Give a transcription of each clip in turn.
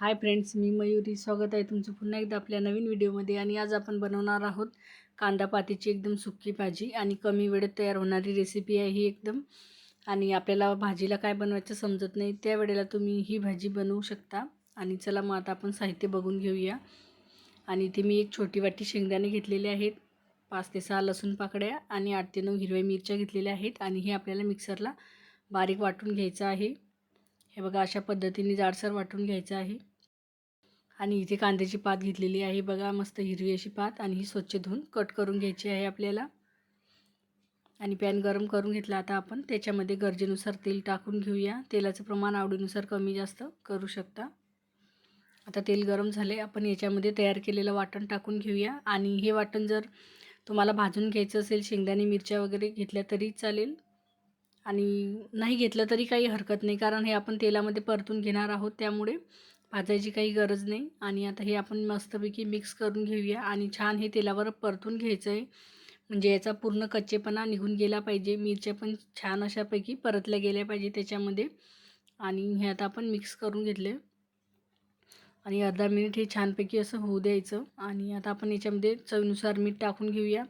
Hi friends मी मयुरी. स्वागत आहे तुमचं पुन्हा एकदा आपल्या नवीन व्हिडिओमध्ये. आणि आज आपण बनवणार आहोत कांदा पातीची एकदम सुक्की भाजी आणि कमी वेळेत तयार होणारी रेसिपी आहे ही एकदम. आणि आपल्याला भाजीला काय बनवायचं समजत नाही. त्यावेळेला तुम्ही ही भाजी बनवू शकता. आणि चला मग आता आपण साहित्य बघून घेऊया. आणि इथे मी एक छोटी वाटी शेंगदाणे घेतलेले आहेत. पाच ते सहा लसूण पाकड्या आणि आठ ते नऊ हिरव्या मिरच्या घेतलेल्या आहेत. आणि हे आपल्याला मिक्सरला बारीक वाटून घ्यायचं आहे. हे बघा अशा पद्धतीने जाडसर वाटून घ्यायचं आहे. आणि इथे कांद्याची पात घेतलेली आहे बघा मस्त हिरवी अशी पात आणि ही स्वच्छ धुवून कट करून घ्यायची आहे आपल्याला. आणि पॅन गरम करून घेतला आता आपण. त्याच्यामध्ये गरजेनुसार तेल टाकून घेऊया. तेलाचं प्रमाण आवडीनुसार कमी जास्त करू शकता. आता तेल गरम झाले आपण याच्यामध्ये तयार केलेलं वाटण टाकून घेऊया. आणि हे वाटण जर तुम्हाला भाजून घ्यायचं असेल शेंगदाणे मिरच्या वगैरे घेतल्या तरी चालेल. आणि नाही घेतलं तरी काही हरकत नाही कारण हे आपण तेलामध्ये परतून घेणार आहोत त्यामुळे. भाजायची काही गरज नाही. आणि आता हे आपण मस्तपैकी मिक्स करून घेऊया. आणि छान हे तेलावर परतून घ्यायचं आहे म्हणजे याचा पूर्ण कच्चेपणा निघून गेला पाहिजे. मिरच्या पण छान अशापैकी परतल्या गेल्या पाहिजे त्याच्यामध्ये. आणि हे आता आपण मिक्स करून घेतले आणि अर्धा मिनिट हे छानपैकी असं होऊ द्यायचं. आणि आता आपण याच्यामध्ये चवीनुसार मीठ टाकून घेऊया.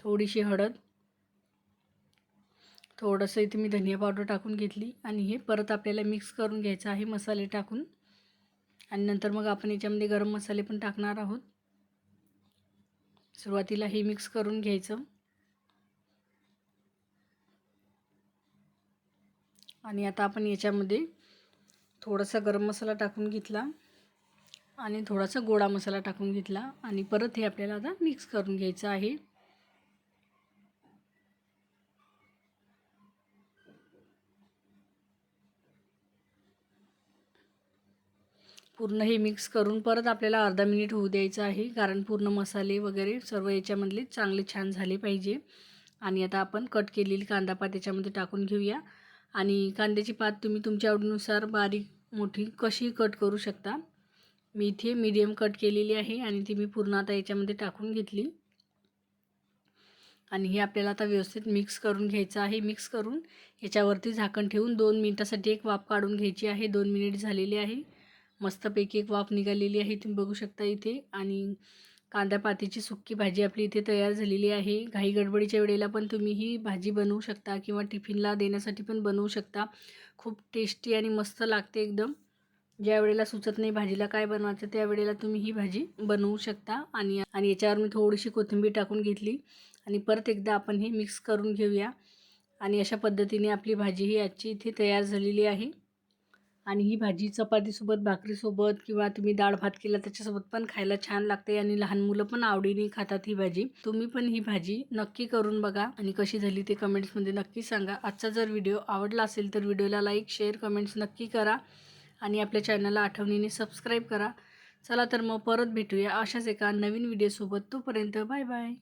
थोडीशी हळद. थोडंसं इथे मी धनिया पावडर टाकून घेतली. आणि हे परत आपल्याला मिक्स करून घ्यायचं आहे मसाले टाकून. आणि नंतर मग आपण याच्यामध्ये गरम मसाले पण टाकणार आहोत. सुरुवातीला हे मिक्स करून घ्यायचं. आणि आता आपण याच्यामध्ये थोडासा गरम मसाला टाकून घेतला आणि थोडासा गोडा मसाला टाकून घेतला आणि परत हे आपल्याला आता मिक्स करून घ्यायचं आहे. पूर्ण हे मिक्स करून परत आपल्याला अर्धा मिनिट होऊ द्यायचं आहे. कारण पूर्ण मसाले वगैरे सर्व याच्यामधले चांगले छान झाले पाहिजे. आणि आता आपण कट केलेली कांदा पात याच्यामध्ये टाकून घेऊया. आणि कांद्याची पात तुम्ही तुमच्या आवडीनुसार बारीक मोठी कशी कट करू शकता? मी इथे मीडियम कट केलेली आहे आणि ती मी पूर्ण आता याच्यामध्ये टाकून घेतली. आणि हे आपल्याला आता व्यवस्थित मिक्स करून घ्यायचं आहे. मिक्स करून याच्यावरती झाकण ठेवून दोन मिनटासाठी एक वाफ काढून घ्यायची आहे. दोन मिनिट झालेली आहे. मस्तपैकी एक वाफ निघालेली आहे तुम्ही बघू शकता इथे. आणि कांदा पातीची सुक्की भाजी आपली इथे तयार झालेली आहे. घाई गडबडीच्या वेळेला पण तुम्ही ही भाजी बनवू शकता किंवा टिफिनला देण्यासाठी पण बनवू शकता. खूप टेस्टी आणि मस्त लागते एकदम. ज्या वेळेला सुचत नाही भाजीला काय बनवायचं त्यावेळेला तुम्ही ही भाजी बनवू शकता. आणि आणि याच्यावर मी थोडीशी कोथिंबीर टाकून घेतली. आणि परत एकदा आपण हे मिक्स करून घेऊया. आणि अशा पद्धतीने आपली भाजी ही आजची इथे तयार झालेली आहे. आणि ही भाजी चपातीसोबत भाकरीसोबत किंवा तुम्ही डाळ भात केला त्याच्यासोबत पण खायला छान लागते आणि लहान मुलं पण आवडीने खातात ही भाजी. तुम्ही पण ही भाजी नक्की करून बघा आणि कशी झाली ते कमेंट्समध्ये नक्की सांगा. आजचा जर व्हिडिओ आवडला असेल तर व्हिडिओला लाईक शेअर कमेंट्स नक्की करा आणि आपल्या चॅनलला आठवणीने सबस्क्राईब करा. चला तर मग परत भेटूया अशाच एका नवीन व्हिडिओसोबत. तोपर्यंत बाय बाय.